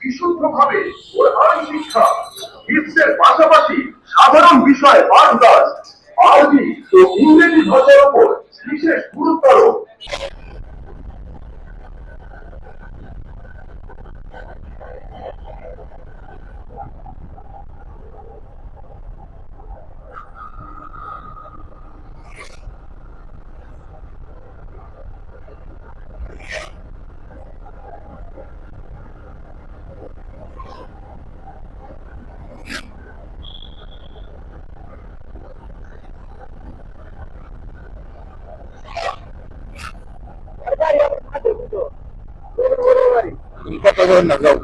বিশুদ্ধভাবে শিক্ষা হিপসের পাশাপাশি সাধারণ বিষয় পাঠদান tốt hơn là gầu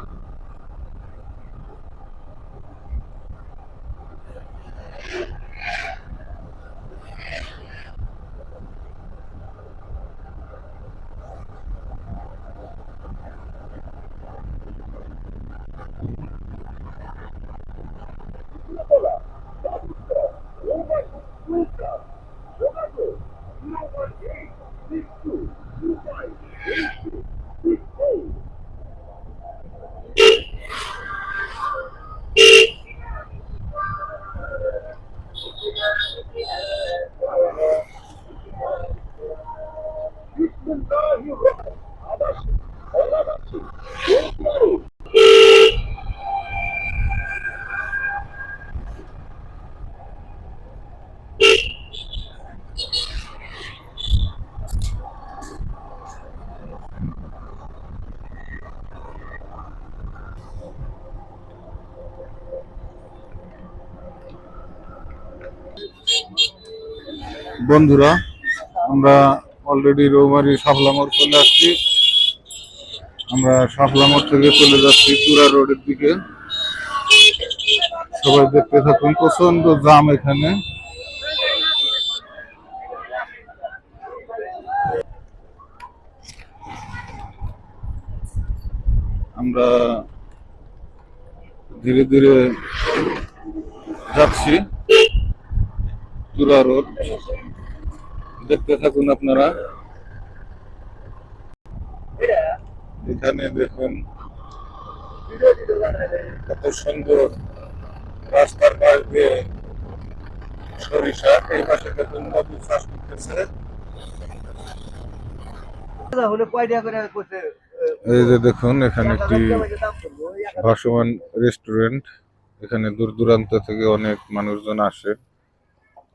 বন্ধুরা, আমরা অলরেডি রৌমারি শাপলামোড় চলে আসছি। আমরা শাপলামোড় থেকে চলে যাচ্ছি চূড়া রোডের দিকে। সবাই দেখতে থাকুন, প্রচণ্ড জাম এখানে। আমরা ধীরে ধীরে যাচ্ছি। চূড়া রোড। দেখতে থাকুন আপনারা। এখানে দেখুন কত সুন্দর রাস্তার পাশ দিয়ে সরিষা। এই পাশে দেখুন নদী চাষ করতেছে। এই যে দেখুন এখানে একটি ভাসমান রেস্টুরেন্ট এখানে দূর দূরান্ত থেকে অনেক মানুষজন আসে।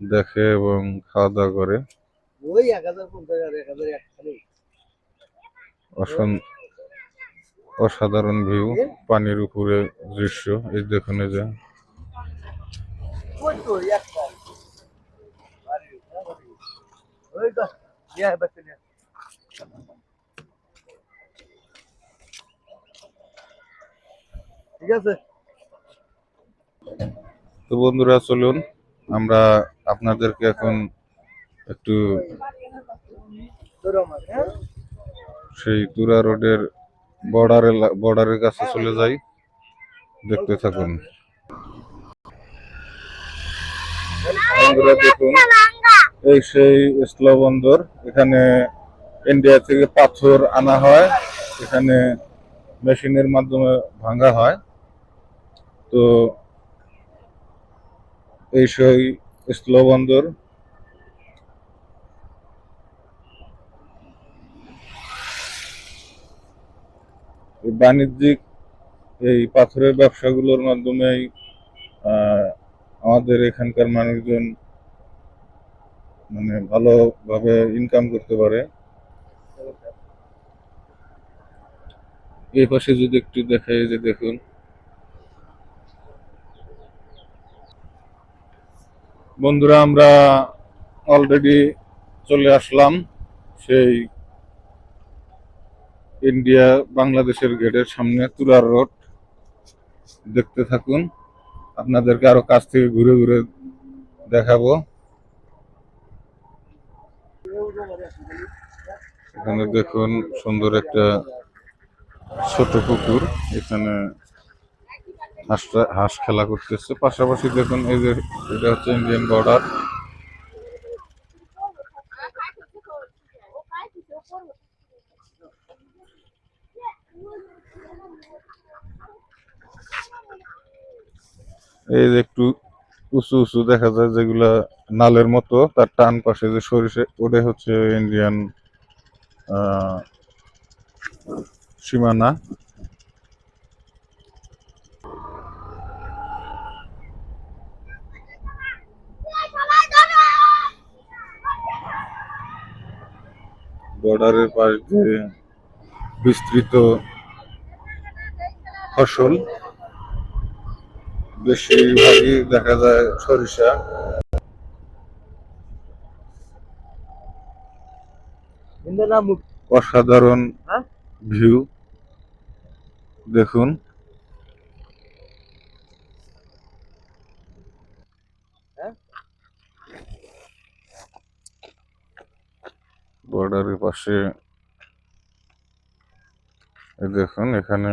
দেখে এবং খাওয়া দাওয়া করে অসাধারণ ভিউ পানির উপরে দৃশ্য এই দেখুন যে। ঠিক আছে? তো বন্ধুরা চলুন। আমরা আপনাদেরকে এখন একটু সেই তুরা রোডের বর্ডার বর্ডারের কাছে চলে যাই। দেখতে থাকুন। দেখুন, এই সেই ইসলা বন্দর, এখানে ইন্ডিয়া থেকে পাথর আনা হয়, এখানে মেশিনের মাধ্যমে ভাঙা হয়। তো এই সেই ইসলা বন্দর বাণিজ্যিক এই পাথরের ব্যবসাগুলোর মাধ্যমেই আমাদের এখানকার মানুষজন মানে ভালোভাবে ইনকাম করতে পারে। এই পাশে যদি একটু দেখাই যে দেখুন। বন্ধুরা, আমরা অলরেডি চলে আসলাম সেই ইন্ডিয়া বাংলাদেশের গেটের সামনে তুরার রোড। দেখতে থাকুন, আপনাদেরকে আরও কাছ থেকে ঘুরে ঘুরে দেখাবো। এখানে দেখুন সুন্দর একটা ছোট পুকুর, এখানে হাঁসটা, হাঁস খেলা করতেছে। পাশাপাশি দেখুন এই যে, এটা হচ্ছে ইন্ডিয়ান বর্ডার এই যে একটু উঁচু উঁচু দেখা যায় যেগুলা নালের মতো, তার টান পাশে যে সরিষে, ওটে হচ্ছে ইন্ডিয়ান সীমানা। বর্ডারের পাশ দিয়ে বিস্তৃত ফসল। বেশিরভাগই দেখা যায় সরিষা। অসাধারণ হ্যাঁ? ভিউ। দেখুন। বর্ডারের পাশে দেখুন, এখানে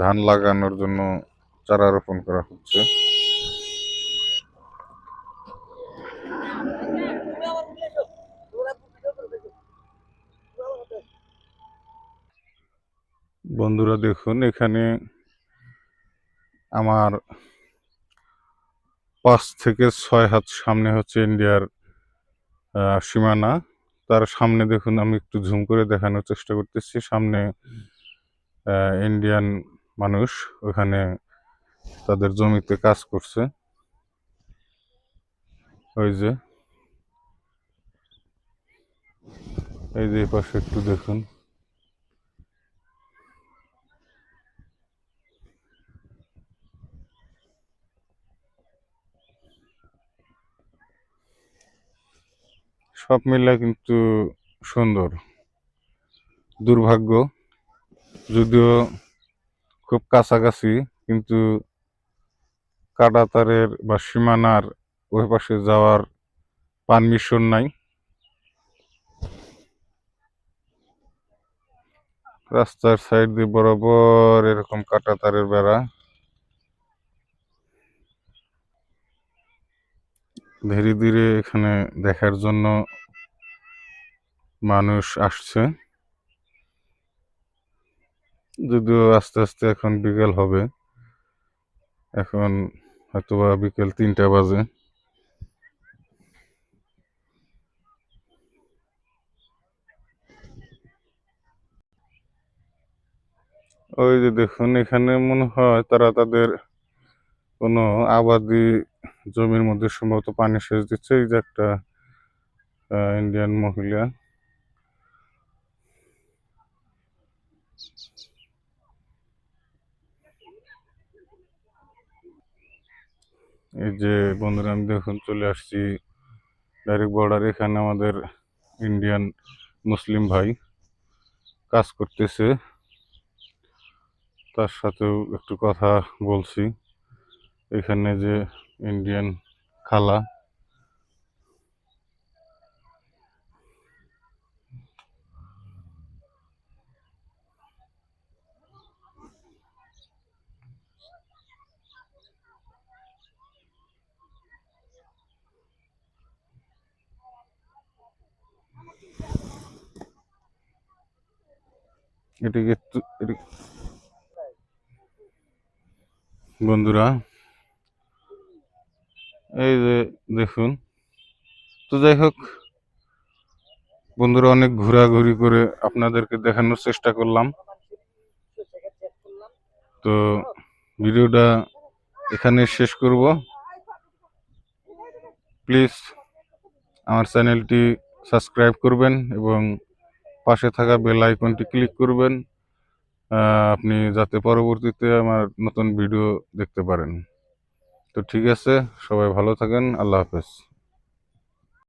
ধান লাগানোর জন্য চারা রোপণ করা হচ্ছে। বন্ধুরা দেখুন, এখানে আমার পাঁচ থেকে ছয় হাত সামনে হচ্ছে ইন্ডিয়ার সীমানা। তার সামনে দেখুন, আমি একটু ঝুম করে দেখানোর চেষ্টা করতেছি। সামনে ইন্ডিয়ান মানুষ ওখানে তাদের জমিতে কাজ করছে। ওই যে, এই যে পাশে একটু দেখুন। সব মিলে কিন্তু সুন্দর। দুর্ভাগ্য। যদিও খুব কাছাকাছি, কিন্তু কাটাতারের বা সীমানার ওই পাশে যাওয়ার পারমিশন নাই। রাস্তার সাইড দিয়ে বরাবর এরকম কাটাতারের বেড়া। ধীরে ধীরে এখানে দেখার জন্য মানুষ আসছে। যদিও আস্তে আস্তে এখন বিকেল হবে। এখন হয়তোবা বিকেল তিনটা বাজে। ওই যে দেখুন, এখানে মনে হয় তারা তাদের কোনো আবাদি জমির মধ্যে সম্ভবত পানি সেচ দিচ্ছে। এই যে একটা ইন্ডিয়ান মহিলা। এই যে বন্ধুরা, আমি দেখুন, চলে আসছি ডাইরেক্ট বর্ডার এখানে আমাদের ইন্ডিয়ান মুসলিম ভাই কাজ করতেছে। তার সাথেও একটু কথা বলছি। এখানে যে ইন্ডিয়ান খালা। এটিকে বন্ধুরা এই যে দেখুন। তো যাই হোক, বন্ধুরা অনেক ঘোরাঘুরি করে আপনাদেরকে দেখানোর চেষ্টা করলাম। তো ভিডিওটা এখানে শেষ করব। প্লিজ আমার চ্যানেলটি সাবস্ক্রাইব করবেন এবং পাশে থাকা বেল আইকনটি ক্লিক করবেন আপনি যাতে পরবর্তীতে আমার নতুন ভিডিও দেখতে পারেন। তো ঠিক আছে সবাই ভালো থাকেন আল্লাহ হাফেজ।